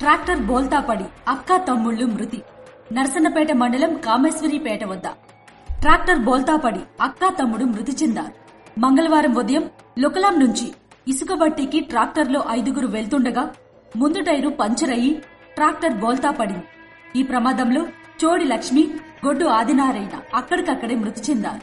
Tractor బోల్తాపడి అక్క తమ్ముళ్ళు మృతి. నర్సన్నపేట మండలం కామేశ్వరిపేట వద్ద. ట్రాక్టర్ బోల్తాపడి అక్క తమ్ముడు మృతి చెందారు. మంగళవారం ఉదయం లుకలాం నుంచి ఇసుక బట్టికి ట్రాక్టర్లో ఐదుగురు వెళ్తుండగా ముందు టైరు పంచర్ అయ్యి ట్రాక్టర్ బోల్తా పడి ఈ ప్రమాదంలో చోడి లక్ష్మి గొడ్డు ఆదినారాయణ అక్కడికక్కడే మృతి చెందారు.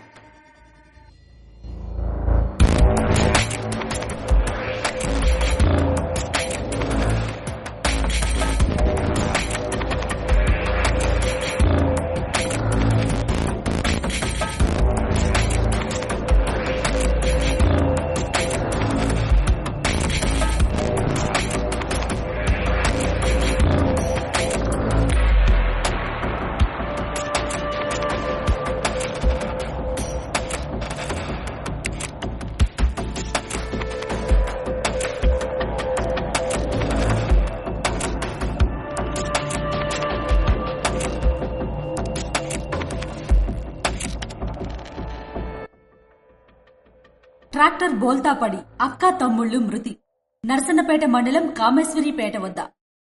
ట్రాక్టర్ బోల్తాపడి అక్కా తమ్ముళ్ళు మృతి. నర్సన్నపేట మండలం కామేశ్వరిపేట వద్ద.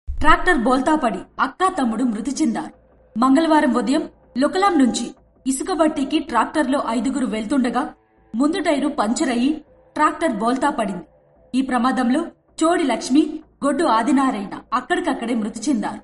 ట్రాక్టర్ బోల్తాపడి అక్కా తమ్ముడు మృతి చెందారు. మంగళవారం ఉదయం లుకలాం నుంచి ఇసుకబట్టికి ట్రాక్టర్లో ఐదుగురు వెళ్తుండగా ముందు టైరు పంచర్ అయ్యి ట్రాక్టర్ బోల్తా పడింది. ఈ ప్రమాదంలో చోడి లక్ష్మి గొడ్డు ఆదినారాయణ అక్కడికక్కడే మృతి చెందారు.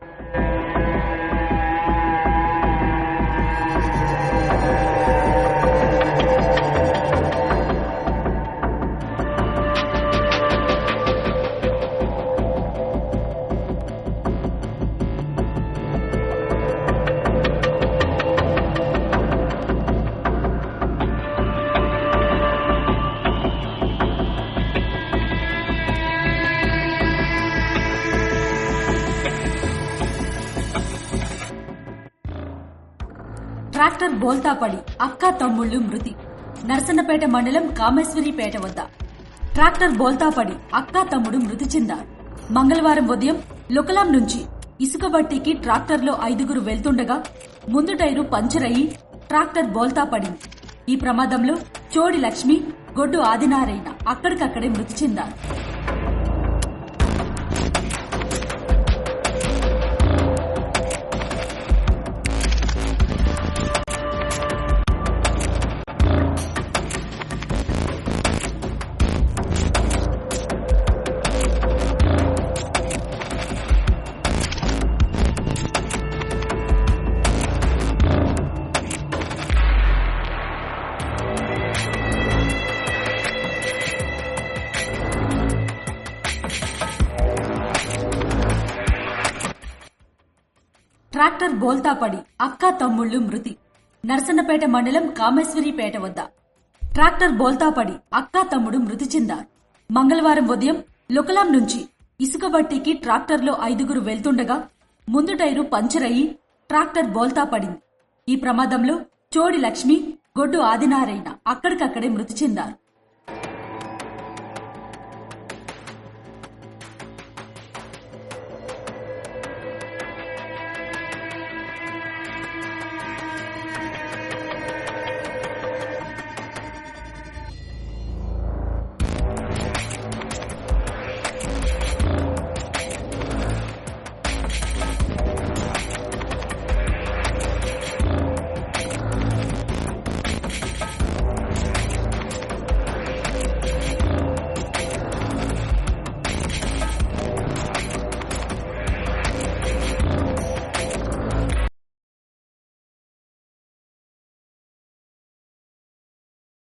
ట్రాక్టర్ బోల్తా పడి అక్క తమ్ముళ్ళు మృతి. నరసన్నపేట మండలం కామేశ్వరిపేట వద్ద. ట్రాక్టర్ బోల్తా పడి అక్క తమ్ముడు మృతి చెందారు. మంగళవారం ఉదయం లుకలాం నుంచి ఇసుక బట్టికి ట్రాక్టర్లో ఐదుగురు వెళ్తుండగా ముందు టైరు పంచర్ అయ్యి ట్రాక్టర్ బోల్తా పడింది ఈ ప్రమాదంలో చోడి లక్ష్మి గొడ్డు ఆదినారాయణ అక్కడికక్కడే మృతి చెందారు. ట్రాక్టర్ బోల్తా పడి అక్క తమ్ముళ్ళు మృతి. నర్సన్నపేట మండలం కామేశ్వరిపేట వద్ద. ట్రాక్టర్ బోల్తాపడి అక్క తమ్ముడు మృతి చెందారు. మంగళవారం ఉదయం లుకలాం నుంచి ఇసుక బట్టికి ట్రాక్టర్లో ఐదుగురు వెళ్తుండగా ముందు టైరు పంచర్ అయ్యి ట్రాక్టర్ బోల్తా పడింది ఈ ప్రమాదంలో చోడి లక్ష్మి గొడ్డు ఆదినారాయణ అక్కడికక్కడే మృతి చెందారు.